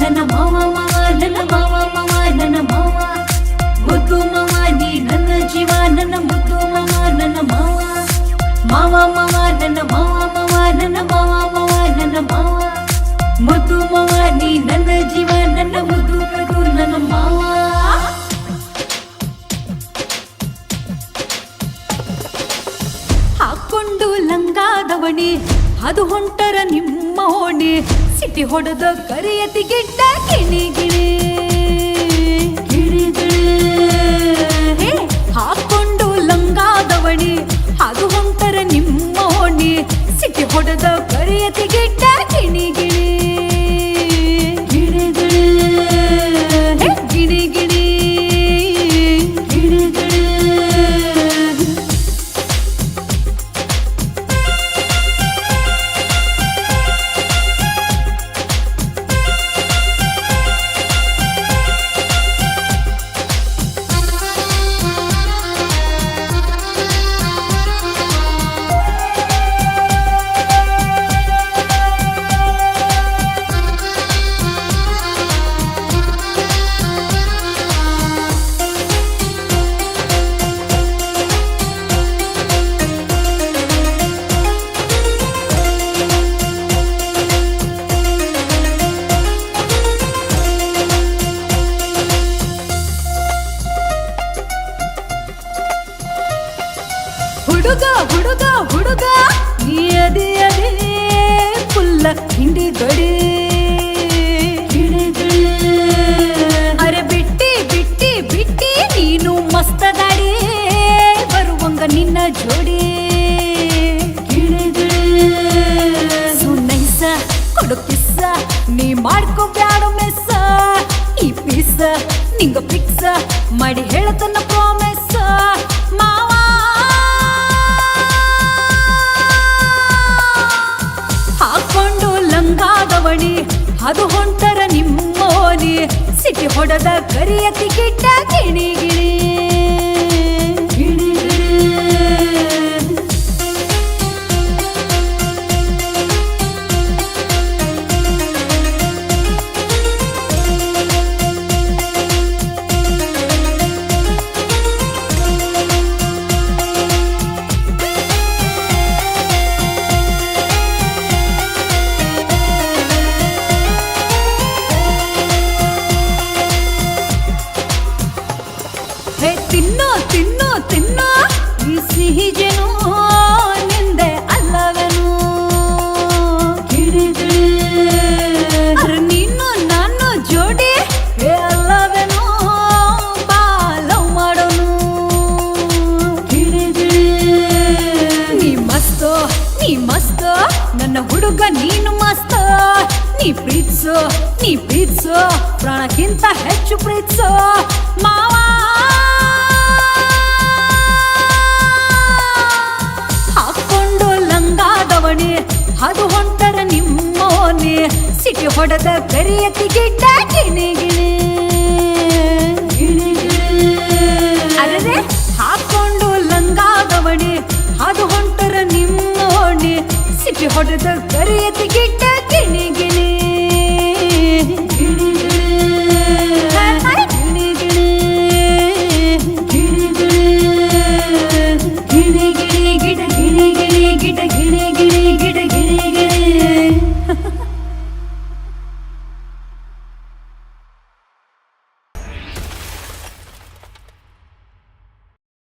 ಮಾವ ನನ್ನ ಮಾವ ಮಾವ ನನ್ನ ಮಾವ ನನ್ನ ಮಾವ. ಮುದ್ದು ಮಾವ ನೀ ನನ್ನ ಜೀವ ನನ್ನ ಮುದ್ದು ಮಾವ. ನನ್ನ ಮಾವ ಮಾವ ಮಾವ ನನ್ನ ಮಾವ ಮಾವ ನನ್ನ ಮಾವ. ಮಾವ ನನ್ನ ಮಾವ ಮುದ್ದು ಮಾವ ನೀ ನನ್ನ ಜೀವ ನನ್ನ ಮುದ್ದು ಮುದ್ದು ನನ್ನ ಮಾವ. ಹಾಕೊಂಡು ಲಂಗಾದವಣಿ, ಅದು ಹೊಂಟರ ನಿಮ್ಮ ಓಣಿ. ಸಿಟಿ ಹೊಡೆದ ಕರಿಯತಿ ಗಿಡ್ಡ ಗಿಣಿ. ಗಿಣಿ ಗಿಣಿ. ಹುಡುಗ ಹುಡುಗ ಹುಡುಗ. ಅದೇ ಅದೇ ಫುಲ್ಲ ಹಿಂಡಿ ಗಡಿ ಅರೆ ಬಿಟ್ಟಿ ಬಿಟ್ಟಿ ಬಿಟ್ಟಿ, ನೀನು ಮಸ್ತ ಗಾಡಿ ಬರುವಂಗ ನಿನ್ನ ಜೋಡಿ. ಸುನೈಸ ಕೊಡು ಪಿಸ್ಸ ನೀ ಮಾಡ್ಕೊ ಬ್ಯಾಡ ಮೆಸ್ಸ. ಈ ಪಿಸ್ಸ ನಿಂಗ ಪಿಕ್ಸ. ಮಾಡಿ ಹೇಳತನ ಹೊಡೆದ ಕರಿಯತಿ ಟಿಕೆಟ್ ಗಿಣಿ. ನನ್ನ ಹುಡುಗ ನೀನು ಮಸ್ತ. ನೀ ಪ್ರೀತಿಸೋ ನೀ ಪ್ರೀತಿಸೋ, ಪ್ರಾಣಕ್ಕಿಂತ ಹೆಚ್ಚು ಪ್ರೀತಿಸೋ. ಮಾವ! ಹಾಕೊಂಡು ಲಂಗಾದವಣಿ ಅದು ಹೊಂಟರ ನಿಮ್ಮೋನೇ. ಸಿಟಿ ಹೊಡೆದ ಕರಿಯತಿ ಗಿಡ್ಡ ಗಿಣಿ ಬಿಟ್ಟು ಹೊಡೆದ ಕರೆಯತಿ ಗಿಟ್ಟ ಗಿಣಿಗಿಣಿ ಗಿಡ ಗಿಣಿ ಗಿಣಿ ಗಿಡ ಗಿಣಿ ಗಿಣಿ ಗಿಡ ಗಿಣಿ ಗಿಣಿ